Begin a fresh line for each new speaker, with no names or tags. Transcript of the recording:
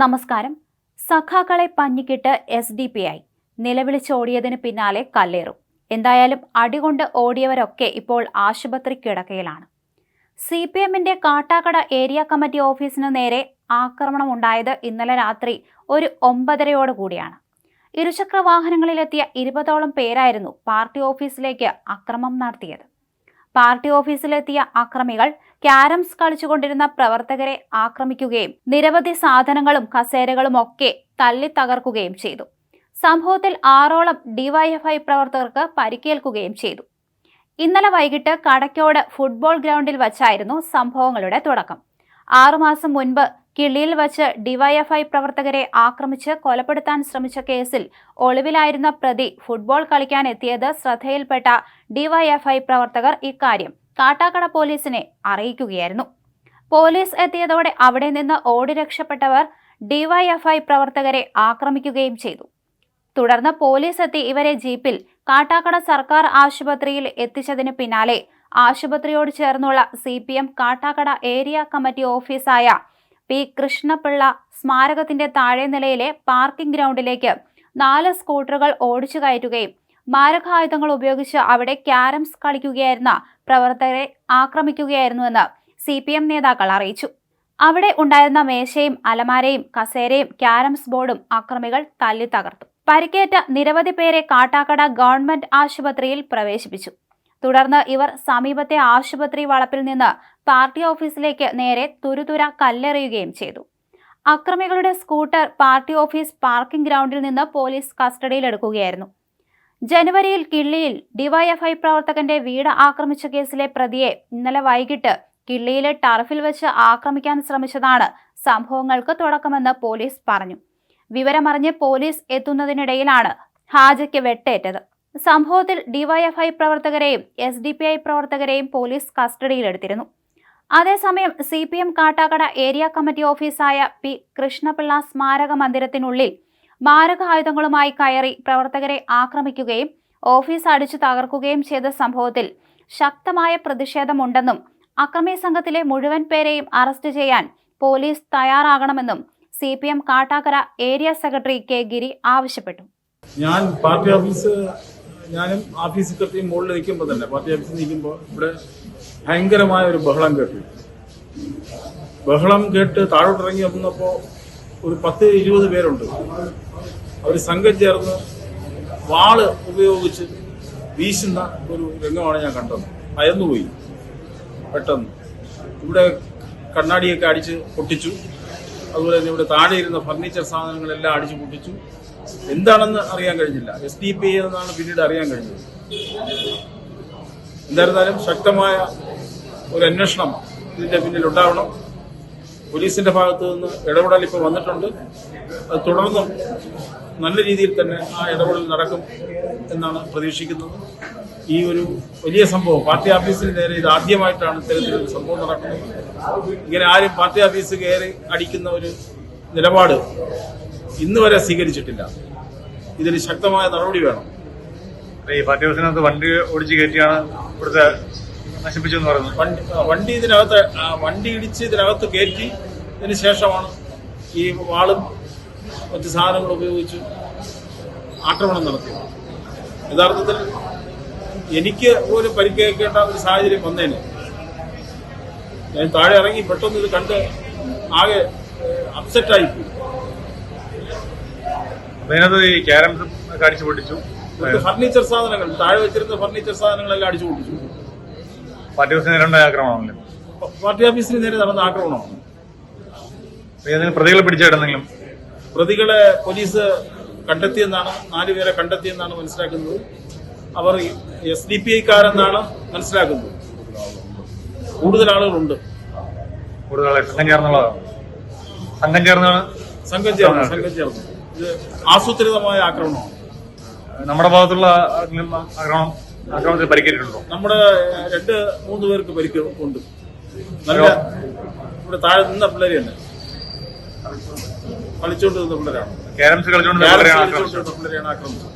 നമസ്കാരം. സഖാക്കളെ പഞ്ഞിക്കിട്ട് S D P ആയി നിലവിളിച്ചോടിയതിന് പിന്നാലെ കല്ലേറും. എന്തായാലും അടികൊണ്ട് ഓടിയവരൊക്കെ ഇപ്പോൾ ആശുപത്രി കിടക്കയിലാണ്. സി പി എമ്മിന്റെ കാട്ടാക്കട ഏരിയ കമ്മിറ്റി ഓഫീസിന് നേരെ ആക്രമണം ആക്രമണമുണ്ടായത് ഇന്നലെ രാത്രി ഒരു ഒമ്പതരയോട് കൂടിയാണ്. ഇരുചക്ര വാഹനങ്ങളിലെത്തിയ ഇരുപതോളം പേരായിരുന്നു പാർട്ടി ഓഫീസിലേക്ക് അക്രമം നടത്തിയത്. പാർട്ടി ഓഫീസിലെത്തിയ അക്രമികൾ ക്യാരംസ് കളിച്ചുകൊണ്ടിരുന്ന പ്രവർത്തകരെ ആക്രമിക്കുകയും നിരവധി സാധനങ്ങളും കസേരകളും ഒക്കെ തല്ലി തകർക്കുകയും ചെയ്തു. സംഭവത്തിൽ ആറോളം ഡിവൈഎഫ്ഐ പ്രവർത്തകർക്ക് പരിക്കേൽക്കുകയും ചെയ്തു. ഇന്നലെ വൈകിട്ട് കടക്കോട് ഫുട്ബോൾ ഗ്രൗണ്ടിൽ വച്ചായിരുന്നു സംഭവങ്ങളുടെ തുടക്കം. ആറുമാസം മുൻപ് കിള്ളിയിൽ വച്ച് ഡിവൈഎഫ്ഐ പ്രവർത്തകരെ ആക്രമിച്ച് കൊലപ്പെടുത്താൻ ശ്രമിച്ച കേസിൽ ഒളിവിലായിരുന്ന പ്രതി ഫുട്ബോൾ കളിക്കാൻ എത്തിയത് ശ്രദ്ധയിൽപ്പെട്ട ഡിവൈഎഫ്ഐ പ്രവർത്തകർ ഇക്കാര്യം കാട്ടാക്കട പോലീസിനെ അറിയിക്കുകയായിരുന്നു. പോലീസ് എത്തിയതോടെ അവിടെ നിന്ന് ഓടി രക്ഷപ്പെട്ടവർ ഡിവൈഎഫ്ഐ പ്രവർത്തകരെ ആക്രമിക്കുകയും ചെയ്തു. തുടർന്ന് പോലീസ് എത്തി ഇവരെ ജീപ്പിൽ കാട്ടാക്കട സർക്കാർ ആശുപത്രിയിൽ എത്തിച്ചതിന് പിന്നാലെ ആശുപത്രിയോട് ചേർന്നുള്ള C P M Kattakada area committee ഓഫീസായ P Krishnapillai സ്മാരകത്തിന്റെ താഴെ നിലയിലെ പാർക്കിംഗ് ഗ്രൗണ്ടിലേക്ക് നാല് സ്കൂട്ടറുകൾ ഓടിച്ചു കയറ്റുകയും മാരകായുധങ്ങൾ ഉപയോഗിച്ച് അവിടെ ക്യാരംസ് കളിക്കുകയായിരുന്ന പ്രവർത്തകരെ ആക്രമിക്കുകയായിരുന്നുവെന്ന് സി പി എം നേതാക്കൾ അറിയിച്ചു. അവിടെ ഉണ്ടായിരുന്ന മേശയും അലമാരയും കസേരയും ക്യാരംസ് ബോർഡും അക്രമികൾ തല്ലി തകർത്തു. പരിക്കേറ്റ നിരവധി പേരെ കാട്ടാക്കട ഗവൺമെന്റ് ആശുപത്രിയിൽ പ്രവേശിപ്പിച്ചു. തുടർന്ന് ഇവർ സമീപത്തെ ആശുപത്രി വളപ്പിൽ നിന്ന് പാർട്ടി ഓഫീസിലേക്ക് നേരെ തുരുതുര കല്ലെറിയുകയും ചെയ്തു. അക്രമികളുടെ സ്കൂട്ടർ പാർട്ടി ഓഫീസ് പാർക്കിംഗ് ഗ്രൗണ്ടിൽ നിന്ന് പോലീസ് കസ്റ്റഡിയിലെടുക്കുകയായിരുന്നു. ജനുവരിയിൽ കിള്ളിയിൽ ഡിവൈഎഫ്ഐ പ്രവർത്തകന്റെ വീട് ആക്രമിച്ച കേസിലെ പ്രതിയെ ഇന്നലെ വൈകിട്ട് കിള്ളിയിലെ ടർഫിൽ വെച്ച് ആക്രമിക്കാൻ ശ്രമിച്ചതാണ് സംഭവങ്ങൾക്ക് തുടക്കമെന്ന് പോലീസ് പറഞ്ഞു. വിവരമറിഞ്ഞ് പോലീസ് എത്തുന്നതിനിടയിലാണ് ഹാജയ്ക്ക് വെട്ടേറ്റത്. സംഭവത്തിൽ ഡിവൈഎഫ്ഐ പ്രവർത്തകരെയും എസ് ഡി പി ഐ പ്രവർത്തകരെയും പോലീസ് കസ്റ്റഡിയിലെടുത്തിരുന്നു. അതേസമയം C P M Kattakada area committee ഓഫീസായ P Krishnapillai സ്മാരക മന്ദിരത്തിനുള്ളിൽ മാരകായുധങ്ങളുമായി കയറി പ്രവർത്തകരെ ആക്രമിക്കുകയും ഓഫീസ് അടിച്ചു തകർക്കുകയും ചെയ്ത സംഭവത്തിൽ ശക്തമായ പ്രതിഷേധമുണ്ടെന്നും അക്രമി സംഘത്തിലെ മുഴുവൻ പേരെയും അറസ്റ്റ് ചെയ്യാൻ പോലീസ് തയ്യാറാകണമെന്നും C P M Kattakkara area secretary K Giri ആവശ്യപ്പെട്ടു.
ഞാൻ പാർട്ടി ഓഫീസ് ഞാനും ഓഫീസ് സെക്രട്ടറിയും മുകളിൽ നിൽക്കുമ്പോൾ തന്നെ പാർട്ടി ഓഫീസിൽ നിൽക്കുമ്പോൾ ഇവിടെ ഭയങ്കരമായ ഒരു ബഹളം കേട്ടു. ബഹളം കേട്ട് താഴോട്ടിറങ്ങി വന്നപ്പോൾ ഒരു പത്ത് ഇരുപത് പേരുണ്ട്. അവർ സംഘം ചേർന്ന് വാൾ ഉപയോഗിച്ച് വീശുന്ന ഒരു രംഗമാണ് ഞാൻ കണ്ടത്. അയന്നുപോയി. പെട്ടെന്ന്. ഇവിടെ കണ്ണാടിയൊക്കെ അടിച്ച് പൊട്ടിച്ചു. അതുപോലെ തന്നെ ഇവിടെ താഴെ ഇരുന്ന ഫർണിച്ചർ സാധനങ്ങളെല്ലാം അടിച്ചു പൊട്ടിച്ചു. എന്താണെന്ന് അറിയാൻ കഴിഞ്ഞില്ല. എസ് ഡി പി എന്നാണ് പിന്നീട് അറിയാൻ കഴിഞ്ഞത്. എന്തായിരുന്നാലും ശക്തമായ ഒരു അന്വേഷണം ഇതിന്റെ പിന്നിൽ ഉണ്ടാവണം പോലീസിന്റെ ഭാഗത്തു നിന്ന് ഇടപെടൽ ഇപ്പോൾ വന്നിട്ടുണ്ട്. അത് തുടർന്നും നല്ല രീതിയിൽ തന്നെ ആ ഇടപെടൽ നടക്കും എന്നാണ് പ്രതീക്ഷിക്കുന്നത്. ഈ ഒരു വലിയ സംഭവം പാർട്ടി ഓഫീസിന് നേരെ ഇത് ആദ്യമായിട്ടാണ് ഇത്തരത്തിലൊരു സംഭവം നടക്കുന്നത്. ഇങ്ങനെ ആരും പാർട്ടി ഓഫീസ് കയറി അടിക്കുന്ന ഒരു നിലപാട് ഇന്ന് വരെ സ്വീകരിച്ചിട്ടില്ല. ഇതിന് ശക്തമായ നടപടി വേണം.
ഈ പാർട്ടി ഓഫീസിനകത്ത് വണ്ടി ഓടിച്ച് കയറ്റിയാണ് ഇവിടുത്തെ നശിപ്പിച്ചെന്ന് പറയുന്നത്.
വണ്ടി വണ്ടി ഇതിനകത്ത് വണ്ടി ഇടിച്ച് ഇതിനകത്ത് കയറ്റി ഇതിന് ശേഷമാണ് ഈ വാളും മറ്റ് സാധനങ്ങൾ ഉപയോഗിച്ച് ആക്രമണം നടത്തിയത്. യഥാർത്ഥത്തിൽ എനിക്ക് ഒരു പരിക്കേൽക്കേണ്ട ഒരു സാഹചര്യം വന്നേനെ. ഞാൻ താഴെ ഇറങ്ങി പെട്ടെന്ന് ഇത് കണ്ട് ആകെ അപ്സെറ്റായി പോയി
അപ്പൊ അതിനകത്ത് ഈ ക്യാരംസ് ഒക്കെ അടിച്ചു പൊട്ടിച്ചു.
ഫർണിച്ചർ സാധനങ്ങൾ താഴെ വെച്ചിരുന്ന ഫർണിച്ചർ സാധനങ്ങളെല്ലാം അടിച്ചു പൊട്ടിച്ചു.
പാർട്ടി ഓഫീസിന് നേരിടേണ്ട ആക്രമണമല്ലേ
പാർട്ടി ഓഫീസിന് നേരെ നടന്ന ആക്രമണമാണ്.
ഏതെങ്കിലും പ്രതികളെ പിടിച്ചെടുത്തെങ്കിലും
പ്രതികളെ പോലീസ് കണ്ടെത്തിയെന്നാണ് നാലുപേരെ കണ്ടെത്തിയെന്നാണ് മനസ്സിലാക്കുന്നത്. അവർ എസ് ഡി പി ഐക്കാരെന്നാണ് മനസ്സിലാക്കുന്നത്. കൂടുതൽ ആളുകളുണ്ട്.
കൂടുതൽ സംഘം ചേർന്നുള്ളതാണ് സംഘം ചേർന്നാണ്?
സംഘം ചേർന്ന് സംഘം ചേർന്ന്. ഇത് ആസൂത്രിതമായ ആക്രമണമാണ്.
നമ്മുടെ ഭാഗത്തുള്ള ആക്രമണം ആക്രമണത്തിൽ പരിക്കേറ്റിട്ടുണ്ടോ?
നമ്മുടെ രണ്ട് മൂന്ന് പേർക്ക് പരിക്ക് ഉണ്ട്. നല്ല ഇവിടെ താഴെ നിന്ന പിള്ളേര് തന്നെ. കളിച്ചുകൊണ്ട് നിന്ന പിള്ളേരാണ്
ക്യാരംസ്
നിന്ന പിള്ളേരെയാണ് ആക്രമിച്ചത്.